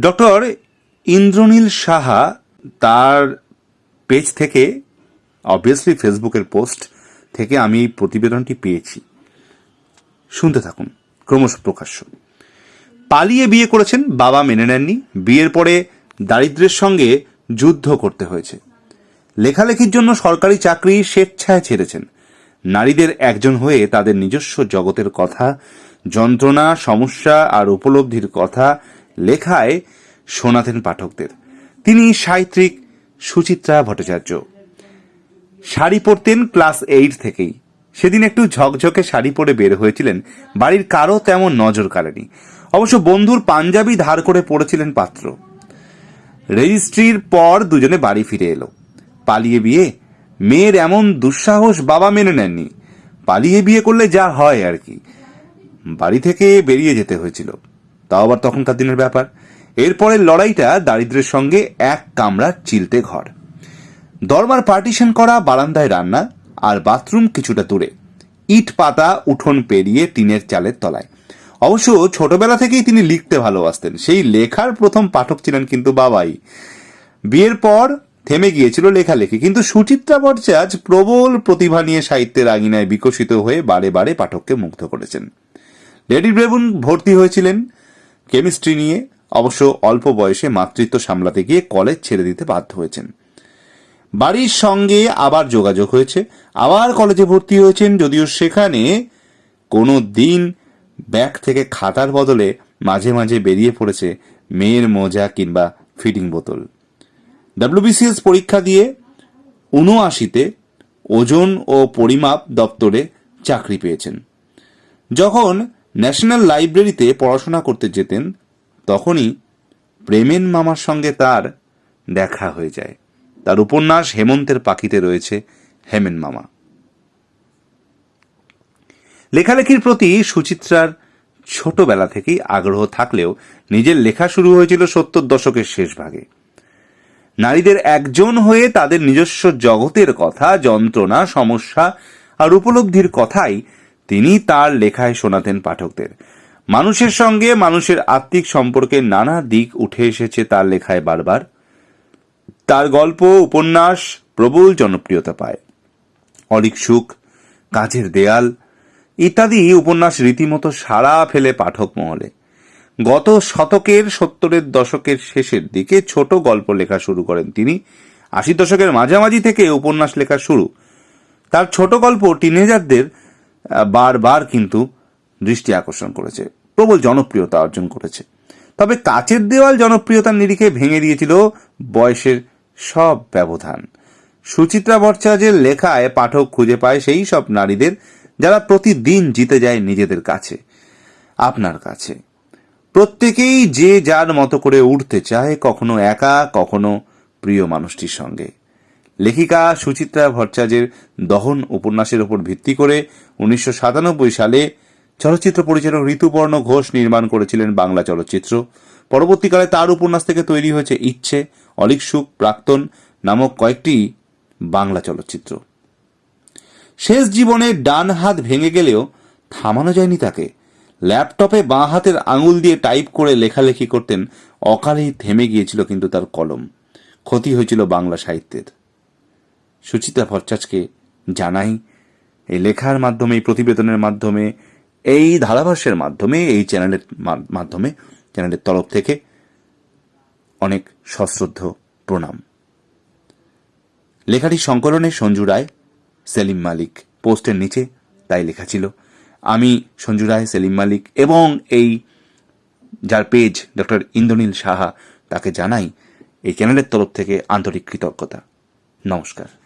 Doctor Indranil Saha তার page থেকে obviously ফেসবুকের পোস্ট থেকে আমি এই প্রতিবেদনটি পেয়েছি। শুনতে থাকুন, ক্রমশ প্রকাশ্য। পালিয়ে বিয়ে করেছেন, বাবা মেনে নেননি। বিয়ের পরে দারিদ্র্যের সঙ্গে যুদ্ধ করতে হয়েছে। লেখালেখির জন্য সরকারি চাকরি স্বেচ্ছায় ছেড়েছেন। নারীদের একজন হয়ে তাদের নিজস্ব জগতের কথা, যন্ত্রণা, সমস্যা আর উপলব্ধির কথা লেখায় শোনাতেন পাঠকদের। তিনি সাহিত্যিক সুচিত্রা ভট্টাচার্য। শাড়ি পরতেন ক্লাস এইট থেকেই। সেদিন একটু ঝকঝকে শাড়ি পরে বের হয়েছিলেন। বাড়ির কারও তেমন নজর কাড়েনি। অবশ্য বন্ধুর পাঞ্জাবি ধার করে পড়েছিলেন পাত্র। রেজিস্ট্রির পর দুজনে বাড়ি ফিরে এলো। পালিয়ে বিয়ে। মেয়ের এমন দুঃসাহস বাবা মেনে নেননি। পালিয়ে বিয়ে করলে যা হয় আর কি। বাড়ি থেকে বেরিয়ে যেতে হয়েছিল। তাও আবার তখনকার দিনের ব্যাপার। এরপরের লড়াইটা দারিদ্রের সঙ্গে এক কামরার চিলতে ঘর। দরবার পার্টিশন করা, বারান্দায় রান্না আর বাথরুম কিছুটা দূরে। ইট পাতা, উঠোন পেরিয়ে টিনের চালের তলায়। অবশ্য ছোটবেলা থেকেই তিনি লিখতে ভালোবাসতেন। সেই লেখার প্রথম পাঠক ছিলেন কিন্তু বাবাই। বিয়ের পর থেমে গিয়েছিল লেখালেখি, কিন্তু সুচিত্রা ভট্টাচার্য প্রবল প্রতিভা নিয়ে সাহিত্যের আগিনায় বিকশিত হয়ে বারে বারে পাঠককে মুগ্ধ করেছেন। লেডি ব্রেবুন ভর্তি হয়েছিলেন। কেমিস্ট্রি নিয়ে অবশ্য অল্প বয়সে মাতৃত্ব সামলাতে গিয়ে কলেজ ছেড়ে দিতে বাধ্য হয়েছেন। বাড়ির সঙ্গে আবার যোগাযোগ হয়েছে। আবার কলেজে ভর্তি হয়েছেন, যদিও সেখানে কোনো দিন ব্যাগ থেকে খাতার বদলে মাঝে মাঝে বেরিয়ে পড়েছে মেয়ের মোজা কিংবা ফিটিং বোতল। ডাব্লিউবিসিএস পরীক্ষা দিয়ে উনআশিতে ওজন ও পরিমাপ দপ্তরে চাকরি পেয়েছেন। যখন ন্যাশনাল লাইব্রেরিতে পড়াশোনা করতে যেতেন, তখনই প্রেমেন মামার সঙ্গে তার দেখা হয়ে যায়। তার উপন্যাস হেমন্তের পাখিতে রয়েছে, হেমেন মামা। লেখালেখির প্রতি সুচিত্রার ছোটবেলা থেকেই আগ্রহ থাকলেও নিজের লেখা শুরু হয়েছিল সত্তর দশকের শেষ ভাগে। নারীদের একজন হয়ে তাদের নিজস্ব জগতের কথা, যন্ত্রণা, সমস্যা আর উপলব্ধির কথাই তিনি তার লেখায় শোনাতেন পাঠকদের। মানুষের সঙ্গে মানুষের আত্মিক সম্পর্কে নানা দিক উঠে এসেছে তার লেখায় বারবার। তার গল্প, উপন্যাস প্রবল জনপ্রিয়তা পায়। অলিক সুখ কাঁচের দেয়াল ইত্যাদি উপন্যাস রীতিমতো সাড়া ফেলে পাঠক মহলে। গত শতকের সত্তরের দশকের শেষের দিকে ছোট গল্প লেখা শুরু করেন তিনি। আশি দশকের মাঝামাঝি থেকে উপন্যাস লেখা শুরু। তার ছোট গল্প টিনেজারদের বারবার কিন্তু দৃষ্টি আকর্ষণ করেছে। প্রবল জনপ্রিয়তা অর্জন করেছে। তবে কাচের দেওয়াল জনপ্রিয়তার নিরিখে ভেঙে দিয়েছিল বয়সের সব ব্যবধান। সুচিত্রা ভট্টাচার্যের লেখায় পাঠক খুঁজে পায় সেই সব নারীদের যারা প্রতিদিন জিতে যায় নিজেদের কাছে, আপনার কাছে। প্রত্যেকেই যে যার মতো করে উঠতে চায়, কখনো একা, কখনো প্রিয় মানুষটির সঙ্গে। লেখিকা সুচিত্রা ভট্টাচার্যের দহন উপন্যাসের উপর ভিত্তি করে উনিশশো সাতানব্বই সালে চলচ্চিত্র পরিচালক ঋতুপর্ণ ঘোষ নির্মাণ করেছিলেন বাংলা চলচ্চিত্র। পরবর্তীকালে তার উপন্যাস থেকে তৈরি হয়েছে ইচ্ছে, অলিক সুখ, প্রাক্তন নামক কয়েকটি বাংলা চলচ্চিত্র। শেষ জীবনে ডান হাত ভেঙে গেলেও থামানো যায়নি তাকে। ল্যাপটপে বাঁ হাতের আঙুল দিয়ে টাইপ করে লেখালেখি করতেন, অকালেই থেমে গিয়েছিল কিন্তু তার কলম। ক্ষতি হয়েছিল বাংলা সাহিত্যের। সুচিতা ভট্টাচার্যকে জানাই, এই লেখার মাধ্যমে, এই প্রতিবেদনের মাধ্যমে, এই ধারাভাষ্যের মাধ্যমে, এই চ্যানেলের মাধ্যমে, চ্যানেলের তরফ থেকে অনেক সশ্রদ্ধ প্রণাম। লেখাটি সংকলনে সঞ্জু রায়, সেলিম মালিক, পোস্টের নিচে তাই লেখা ছিল। আমি সঞ্জু রায়, সেলিম মালিক এবং এই, যার পেজ, ডক্টর ইন্দ্রনীল সাহা, তাকে জানাই, এই চ্যানেলের তরফ থেকে আন্তরিক কৃতজ্ঞতা। নমস্কার।